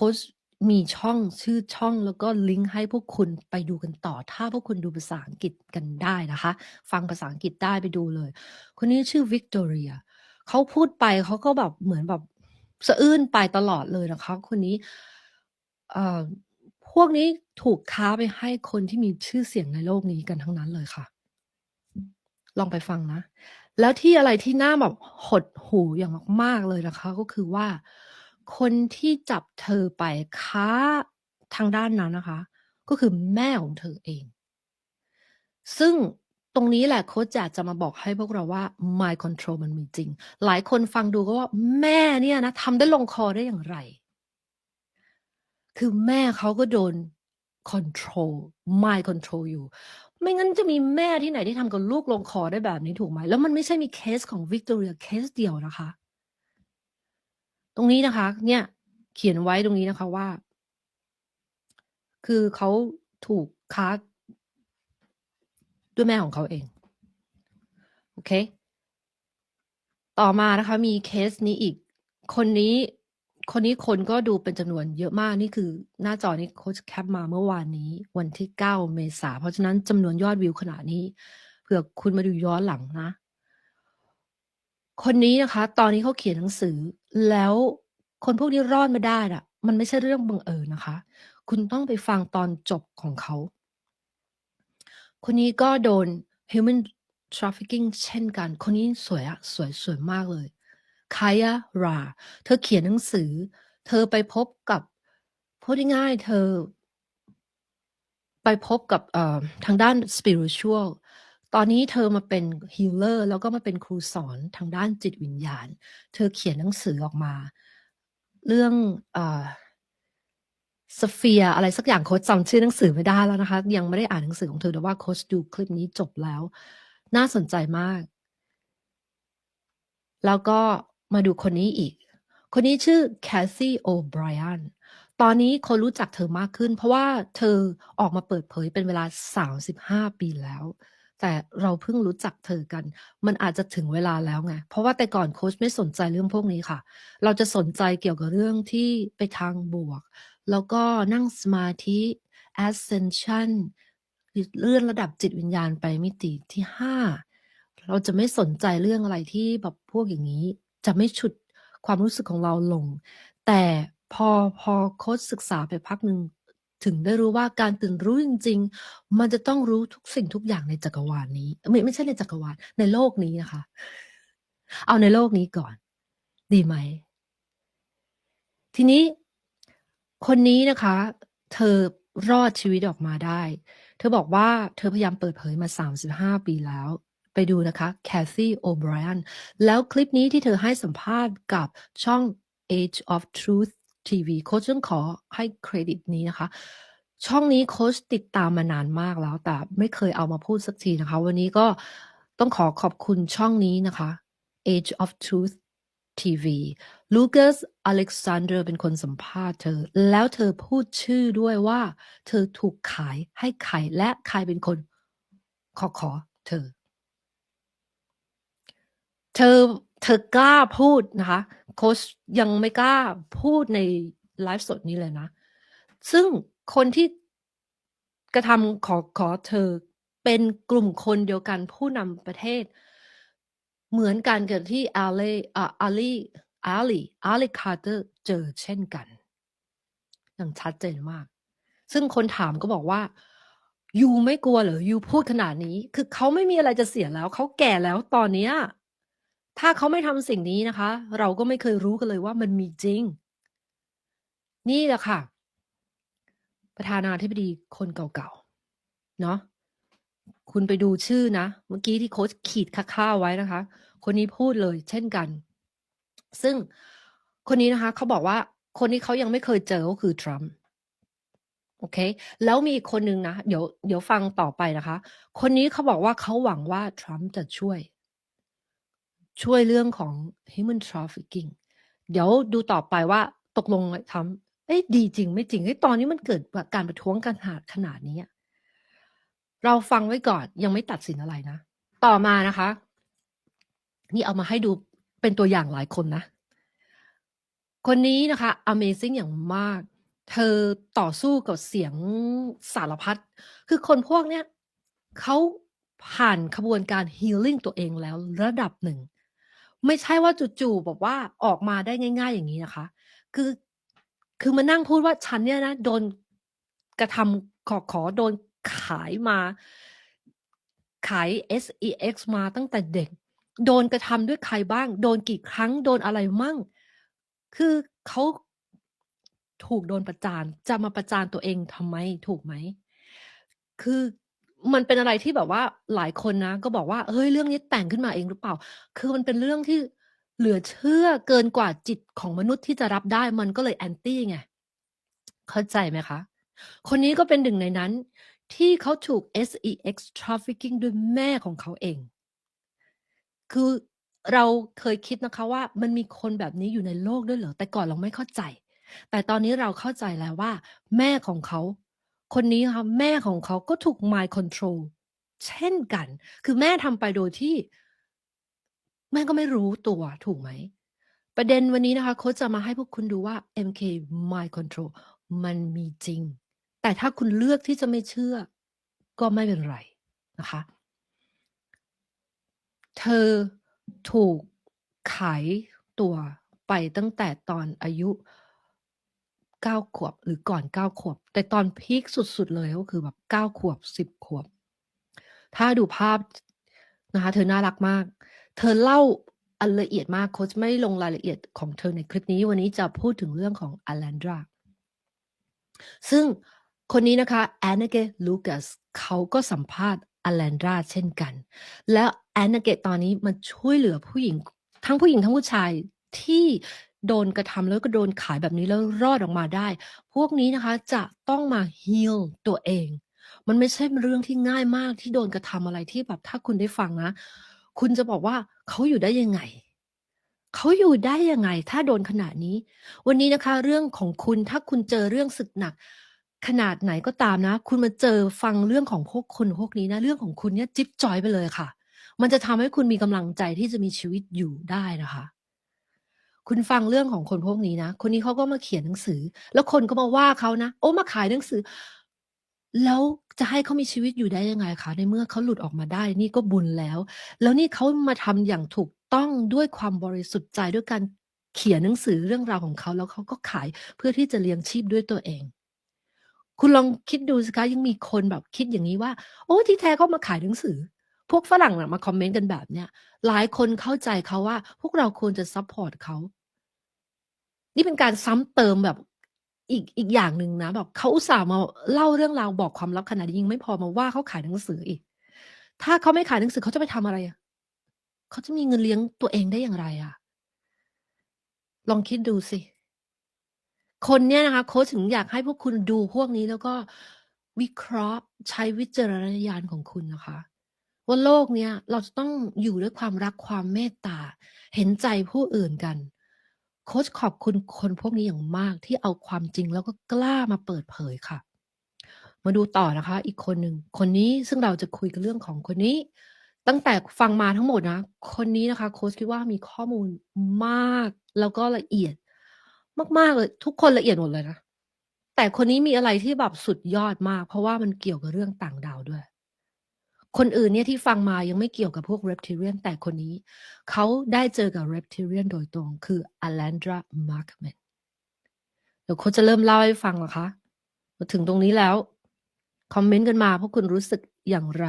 โค้ชมีช่องชื่อช่องแล้วก็ลิงก์ให้พวกคุณไปดูกันต่อ ถ้าพวกคุณดูภาษาอังกฤษกันได้นะคะ ฟังภาษาอังกฤษได้ไปดูเลย คนนี้ชื่อวิกตอเรียเขาพูดไปเขาก็แบบเหมือนแบบสะอื้นไปตลอดเลยนะคะ คนนี้เอ่อพวกนี้ถูกค้าไปให้คนที่มีชื่อเสียงในโลกนี้กันทั้งนั้นเลยค่ะ ลองไปฟังนะ แล้วที่อะไรที่น่าแบบหดหูอย่างมาก ๆเลยนะคะ ก็คือว่า คนที่จับเธอไปค้าทางด้านนั้นนะคะ ก็คือแม่ของเธอเอง ซึ่งตรงนี้แหละโค้ชอยากจะมาบอกให้พวกเราว่า mind control มันมีจริง หลายคนฟังดูก็ว่าแม่เนี่ยนะทำได้ลงคอได้อย่างไร คือแม่เขาก็โดน control mind control อยู่ ไม่งั้นจะมีแม่ที่ไหนที่ทำกับลูกลงคอได้แบบนี้ถูกไหม แล้วมันไม่ใช่มีเคสของวิกตอเรียเคสเดียวนะคะ ตรงนี้นะคะ เนี่ย เขียนไว้ตรงนี้นะคะว่า คือเขาถูกค้าด้วยแม่ของเขาเอง โอเค ต่อมานะคะ มีเคสนี้อีก คนนี้ คนนี้คนก็ดูเป็นจำนวนเยอะมาก นี่คือหน้าจอนี้โค้ชแคปมาเมื่อวานนี้ วันที่ 9 เมษาเพราะฉะนั้นจำนวนยอดวิวขนาดนี้ เผื่อคุณมาดูย้อนหลังนะ คนนี้นะคะ ตอนนี้เขาเขียนหนังสือ แล้วคนพวกนี้รอดมาได้น่ะ มันไม่ใช่เรื่องบังเอิญนะคะ คุณต้องไปฟังตอนจบของเขา คนนี้ก็โดน human trafficking เช่นกัน คนนี้สวยอะสวยสวยมากเลยคายาราเธอเขียนหนังสือ เธอไปพบกับพูดง่ายๆเธอ ไปพบกับเอ่อทางด้าน spiritual ตอนนี้เธอมาเป็น healer แล้วก็มาเป็นครูสอนทางด้านจิตวิญญาณ เธอเขียนหนังสือออกมา เรื่องอสเฟียอะไรสักอย่างโค้ชจำชื่อหนังสือไม่ได้แล้วนะคะ ยังไม่ได้อ่านหนังสือของเธอแต่ว่าโค้ชดูคลิปนี้จบแล้ว น่าสนใจมาก แล้วก็มาดูคนนี้อีก คนนี้ชื่อแคสซี่โอไบรอันตอนนี้คนรู้จักเธอมากขึ้น เพราะว่าเธอออกมาเปิดเผยเป็นเวลา 35 ปีแล้ว แต่เราเพิ่งรู้จักเธอกัน มันอาจจะถึงเวลาแล้วไง เพราะว่าแต่ก่อนโค้ชไม่สนใจเรื่องพวกนี้ค่ะ เราจะสนใจเกี่ยวกับเรื่องที่ไปทางบวก แล้วก็นั่งสมาธิ ascension เลื่อนระดับจิตวิญญาณไปมิติที่5เราจะไม่สนใจเรื่องอะไรที่แบบพวกอย่างนี้ จะไม่ฉุดความรู้สึกของเราลง แต่พอพอโค้ชศึกษาไปพักหนึ่ง ถึงได้รู้ว่าการตื่นรู้จริง ๆ มันจะต้องรู้ทุกสิ่งทุกอย่างในจักรวาลนี้ ไม่ไม่ใช่ในจักรวาลในโลกนี้นะคะ เอาในโลกนี้ก่อน ดีไหม ทีนี้คนนี้นะคะ เธอรอดชีวิตออกมาได้ เธอบอกว่าเธอพยายามเปิดเผยมา 35 ปีแล้ว ไปดูนะคะแคทซี่โอไบรอันแล้วคลิปนี้ที่เธอให้สัมภาษณ์กับช่อง Age of Truth TV โค้ชต้องขอให้เครดิตนี้นะคะ ช่องนี้โค้ชติดตามมานานมากแล้ว แต่ไม่เคยเอามาพูดสักทีนะคะ วันนี้ก็ต้องขอขอบคุณช่องนี้นะคะ Age of Truth TV ลูคัสอเล็กซานเดอร์เป็นคนสัมภาษณ์เธอ แล้วเธอพูดชื่อด้วยว่า เธอถูกขายให้ใครและใครเป็นคนขอขอเธอ เธอ เธอกล้าพูดนะคะโค้ชยังไม่กล้าพูดในไลฟ์สดนี้เลยนะ ซึ่งคนที่กระทำขอขอเธอเป็นกลุ่มคนเดียวกันผู้นำประเทศ เหมือนกันกับที่อาเลอ่อาลีอาลีอาลีคาร์เตอร์เจอเช่นกัน อย่างชัดเจนมาก ซึ่งคนถามก็บอกว่ายูไม่กลัวเหรอยูพูดขนาดนี้ คือเขาไม่มีอะไรจะเสียแล้ว เขาแก่แล้วตอนเนี้ย ถ้าเขาไม่ทำสิ่งนี้นะคะ เราก็ไม่เคยรู้กันเลยว่ามันมีจริง นี่แหละค่ะ ประธานาธิบดีคนเก่าๆ เนาะคุณไปดูชื่อนะ เมื่อกี้ที่โค้ชขีดค่าๆไว้นะคะ คนนี้พูดเลยเช่นกัน ซึ่งคนนี้นะคะเขาบอกว่าคนที่เขายังไม่เคยเจอก็คือทรัมป์โอเค แล้วมีอีกคนนึงนะ เดี๋ยวเดี๋ยวฟังต่อไปนะคะ คนนี้เขาบอกว่าเขาหวังว่าทรัมป์จะช่วย ช่วยเรื่องของ human trafficking เดี๋ยวดูต่อไปว่าตกลงทำเอ้ดีจริงไม่จริงเฮ้ตอนนี้มันเกิดการประท้วงกันขนาดขนาดนี้ เราฟังไว้ก่อนยังไม่ตัดสินอะไรนะ ต่อมานะคะ นี่เอามาให้ดูเป็นตัวอย่างหลายคนนะ คนนี้นะคะ Amazing อย่างมาก เธอต่อสู้กับเสียงสารพัดคือคนพวกเนี้ยเขาผ่านขบวนการ healing ตัวเองแล้วระดับหนึ่ง ไม่ใช่ว่าจู่ ๆ แบบว่าออกมาได้ง่าย ๆ อย่างงี้นะคะ คือ คือมานั่งพูดว่า"ฉันเนี่ยนะ โดนกระทำขอขอโดนขายมา ขาย sex มาตั้งแต่เด็ก โดนกระทำด้วยใครบ้าง โดนกี่ครั้ง โดนอะไรมั่ง"คือเขาถูกโดนประจาน จะมาประจานตัวเองทำไม ถูกไหม?คือ มันเป็นอะไรที่แบบว่าหลายคนนะ ก็บอกว่า"เฮ้ยเรื่องนี้แต่งขึ้นมาเองหรือเปล่า?"คือมันเป็นเรื่องที่เหลือเชื่อเกินกว่าจิตของมนุษย์ที่จะรับได้มันก็เลย Anti ไงเข้าใจไหมคะ?คนนี้ก็เป็นหนึ่งในนั้น ที่เขาถูก sex trafficking ด้วยแม่ของเขาเอง คือเราเคยคิดนะคะว่ามันมีคนแบบนี้อยู่ในโลกด้วยเหรอ?แต่ก่อนเราไม่เข้าใจ แต่ตอนนี้เราเข้าใจแล้วว่า แม่ของเขา คนนี้นะคะแม่ของเขาก็ถูก mind control เช่นกัน คือแม่ทำไปโดยที่ แม่ก็ไม่รู้ตัวถูกไหม?ประเด็นวันนี้นะคะโค้ชจะมาให้พวกคุณดูว่า MK mind control มันมีจริง แต่ถ้าคุณเลือกที่จะไม่เชื่อ ก็ไม่เป็นไรนะคะ เธอถูกขายตัวไปตั้งแต่ตอนอายุ 9 ขวบ หรือก่อน 9 ขวบ แต่ตอนพีกสุด ๆ เลยก็คือแบบ 9 ขวบ 10 ขวบ ถ้าดูภาพนะคะเธอน่ารักมาก เธอเล่าอันละเอียดมากโค้ชไม่ลงรายละเอียดของเธอในคลิปนี้ วันนี้จะพูดถึงเรื่องของ Alandra ซึ่งคนนี้นะคะ Anneke Lucas เขาก็สัมภาษณ์ Alandra เช่นกัน แล้ว Anneke ตอนนี้มาช่วยเหลือผู้หญิงทั้งผู้หญิงทั้งผู้ชายที่ โดนกระทำแล้วก็โดนขายแบบนี้แล้วรอดออกมาได้ พวกนี้นะคะจะต้องมา heal ตัวเอง มันไม่ใช่เรื่องที่ง่ายมากที่โดนกระทำอะไรที่แบบถ้าคุณได้ฟังนะ คุณจะบอกว่าเขาอยู่ได้ยังไงเขาอยู่ได้ยังไง ถ้าโดนขนาดนี้ วันนี้นะคะ เรื่องของคุณถ้าคุณเจอเรื่องศึกหนัก ขนาดไหนก็ตามนะ คุณมาเจอฟังเรื่องของพวกคนพวกนี้นะเรื่องของคุณเนี่ยจิ๊บจอยไปเลยค่ะ มันจะทำให้คุณมีกำลังใจที่จะมีชีวิตอยู่ได้นะคะ คุณฟังเรื่องของคนพวกนี้นะ คนนี้เขาก็มาเขียนหนังสือ แล้วคนก็มาว่าเขานะ โอ้มาขายหนังสือ แล้วจะให้เขามีชีวิตอยู่ได้ยังไงคะในเมื่อเขาหลุดออกมาได้ นี่ก็บุญแล้ว แล้วนี่เขามาทำอย่างถูกต้องด้วยความบริสุทธิ์ใจด้วยการเขียนหนังสือเรื่องราวของเขาแล้วเขาก็ขายเพื่อที่จะเลี้ยงชีพด้วยตัวเอง คุณลองคิดดูสิคะยังมีคนแบบคิดอย่างงี้ว่า โอ้ที่แท้เขามาขายหนังสือ พวกฝรั่งนะมาคอมเมนต์กันแบบเนี้ยหลายคนเข้าใจเขาว่า พวกเราควรจะซัปพอร์ตเขา นี่เป็นการซ้ำเติมแบบอีกอีกอย่างหนึ่งนะแบบเขาอุตส่าห์มาเล่าเรื่องราวบอกความลับขนาดนี้ยังไม่พอมาว่าเขาขายหนังสืออีก ถ้าเขาไม่ขายหนังสือเขาจะไปทำอะไรอะ?เขาจะมีเงินเลี้ยงตัวเองได้อย่างไรอะ?ลองคิดดูสิ คนเนี่ยนะคะโค้ชถึงอยากให้พวกคุณดูพวกนี้แล้วก็วิเคราะห์ใช้วิจารณญาณของคุณนะคะ ว่าโลกเนี้ยเราจะต้องอยู่ด้วยความรักความเมตตา เห็นใจผู้อื่นกัน โค้ชขอบคุณคนพวกนี้อย่างมากที่เอาความจริงแล้วก็กล้ามาเปิดเผยค่ะ มาดูต่อนะคะ อีกคนหนึ่งคนนี้ซึ่งเราจะคุยกันเรื่องของคนนี้ ตั้งแต่ฟังมาทั้งหมดนะ คนนี้นะคะโค้ชคิดว่ามีข้อมูลมากแล้วก็ละเอียด มากๆเลยทุกคนละเอียดหมดเลยนะแต่คนนี้มีอะไรที่แบบสุดยอดมาก เพราะว่ามันเกี่ยวกับเรื่องต่างดาวด้วย คนอื่นเนี่ยที่ฟังมายังไม่เกี่ยวกับพวก Reptilian แต่คนนี้ เขาได้เจอกับ Reptilian โดยตรงคือ Alandra Markman เดี๋ยวโค้ชจะเริ่มเล่าให้ฟังหรอคะ มาถึงตรงนี้แล้ว คอมเมนต์กันมาพวกคุณรู้สึกอย่างไร?